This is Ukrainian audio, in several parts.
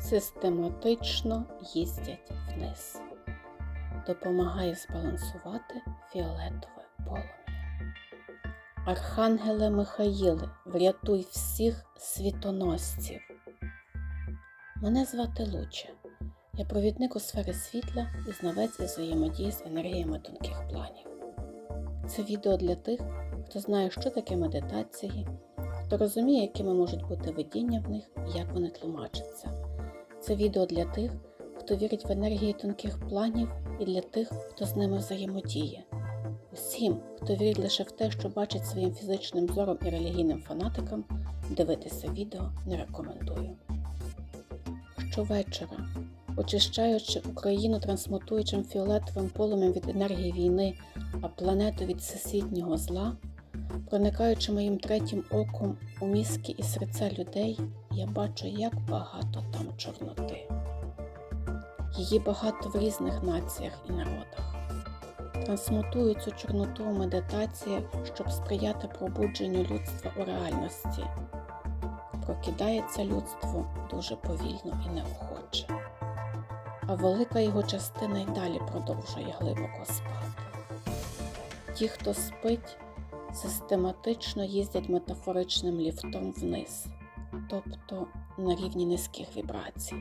систематично їздять вниз. Допомагає збалансувати фіолетове полум'я. Архангеле Михаїле, врятуй всіх світоносців. Мене звати Луча. Я провідник у сфері світла і знавець із взаємодії з енергіями тонких планів. Це відео для тих, хто знає, що таке медитації, хто розуміє, якими можуть бути видіння в них і як вони тлумачаться. Це відео для тих, хто вірить в енергії тонких планів, і для тих, хто з ними взаємодіє. Усім, хто вірить лише в те, що бачить своїм фізичним зором і релігійним фанатикам, дивитися відео не рекомендую. Щовечора, очищаючи Україну трансмутуючим фіолетовим полум'ям від енергії війни, а планету від всесвітнього зла, проникаючи моїм третім оком у мізки і серця людей, я бачу, як багато там чорноти. Її багато в різних націях і народах. Трансмутую цю чорноту у медитаціях, щоб сприяти пробудженню людства у реальності. Прокидається людство дуже повільно і неохоче, а велика його частина й далі продовжує глибоко спати. Ті, хто спить, систематично їздять метафоричним ліфтом вниз, тобто на рівні низьких вібрацій.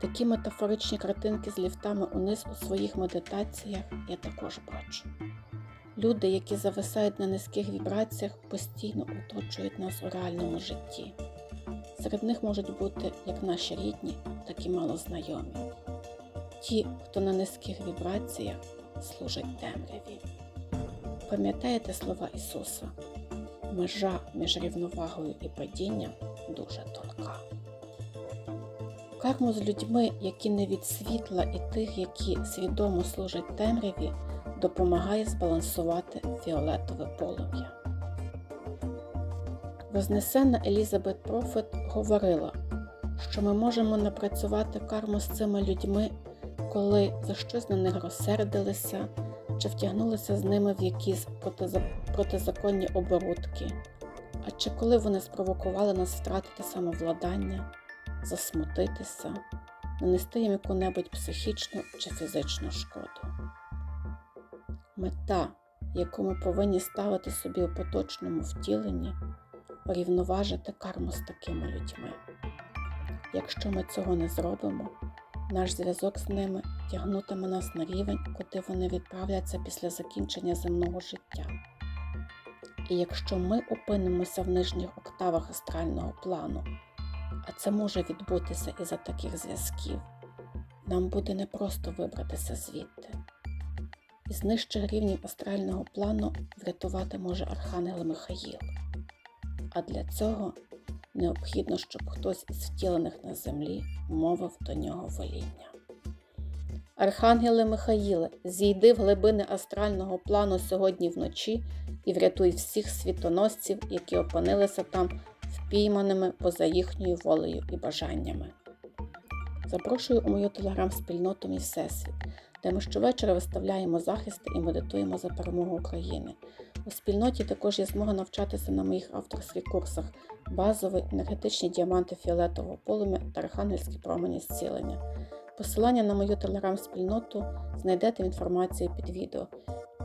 Такі метафоричні картинки з ліфтами униз у своїх медитаціях я також бачу. Люди, які зависають на низьких вібраціях, постійно оточують нас у реальному житті. Серед них можуть бути як наші рідні, так і малознайомі. Ті, хто на низьких вібраціях служать темряві. Пам'ятаєте слова Ісуса? Межа між рівновагою і падінням дуже тонка. Карму з людьми, які не від світла, і тих, які свідомо служать темряві, допомагає збалансувати фіолетове полум'я. Вознесенна Елізабет Профет говорила, що ми можемо напрацювати карму з цими людьми, коли за щось на них розсердилися чи втягнулися з ними в якісь протизаконні оборудки, а чи коли вони спровокували нас втратити самовладання засмутитися, нанести їм яку-небудь психічну чи фізичну шкоду. Мета, яку ми повинні ставити собі у поточному втіленні, урівноважити карму з такими людьми. Якщо ми цього не зробимо, наш зв'язок з ними тягнутиме нас на рівень, куди вони відправляться після закінчення земного життя. І якщо ми опинимося в нижніх октавах астрального плану, а це може відбутися із-за таких зв'язків. Нам буде непросто вибратися звідти. Із нижчих рівнів астрального плану врятувати може Архангел Михаїл. А для цього необхідно, щоб хтось із втілених на землі мовив до нього воління. Архангеле Михаїле, зійди в глибини астрального плану сьогодні вночі і врятуй всіх світоносців, які опинилися там впійманими поза їхньою волею і бажаннями. Запрошую у мою телеграм-спільноту Мій Всесвіт, де ми щовечора виставляємо захисти і медитуємо за перемогу України. У спільноті також є змога навчатися на моїх авторських курсах базовий, енергетичні діаманти фіолетового полум'я та архангельські промені зцілення. Посилання на мою телеграм-спільноту знайдете в інформації під відео.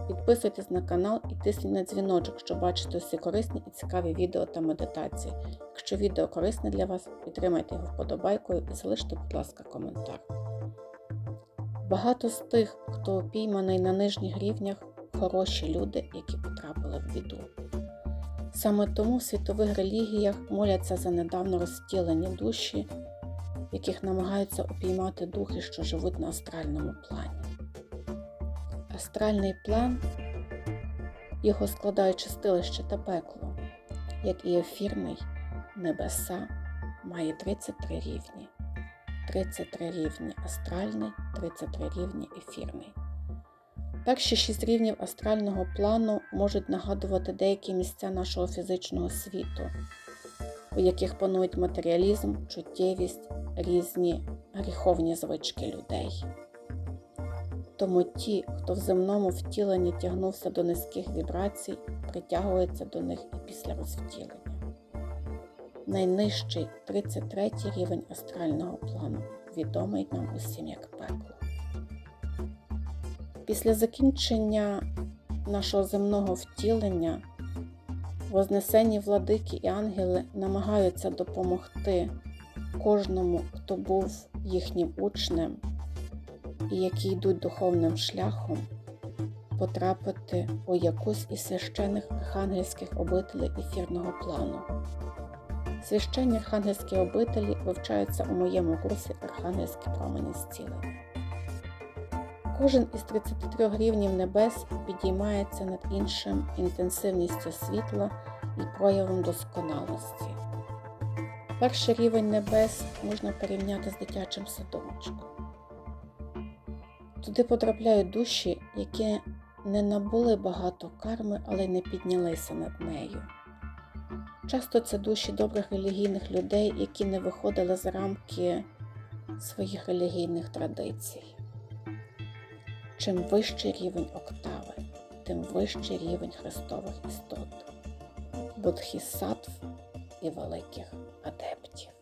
Підписуйтесь на канал і тисніть на дзвіночок, щоб бачити усі корисні і цікаві відео та медитації. Якщо відео корисне для вас, підтримайте його вподобайкою і залиште, будь ласка, коментар. Багато з тих, хто опійманий на нижніх рівнях, хороші люди, які потрапили в біду. Саме тому в світових релігіях моляться за недавно розтілені душі, яких намагаються опіймати духи, що живуть на астральному плані. Астральний план, його складають чистилище та пекло, як і ефірний небеса, має 33 рівні. 33 рівні астральний, 33 рівні ефірний. Перші шість рівнів астрального плану можуть нагадувати деякі місця нашого фізичного світу, у яких панують матеріалізм, чуттєвість, різні гріховні звички людей. Тому ті, хто в земному втіленні тягнувся до низьких вібрацій, притягуються до них і після розвтілення. найнижчий 33 рівень астрального плану, відомий нам усім як пекло. Після закінчення нашого земного втілення Вознесені владики і ангели намагаються допомогти кожному, хто був їхнім учнем і які йдуть духовним шляхом, потрапити у якусь із священних архангельських обителей ефірного плану. Священні архангельські обителі вивчаються у моєму курсі Архангельські промені зцілення. Кожен із 33 рівнів небес підіймається над іншим інтенсивністю світла і проявом досконалості. Перший рівень небес можна порівняти з дитячим садочком. Туди потрапляють душі, які не набули багато карми, але не піднялися над нею. Часто це душі добрих релігійних людей, які не виходили за рамки своїх релігійних традицій. Чим вищий рівень октави, тим вищий рівень Христових істот, бодхісаттв і великих адептів.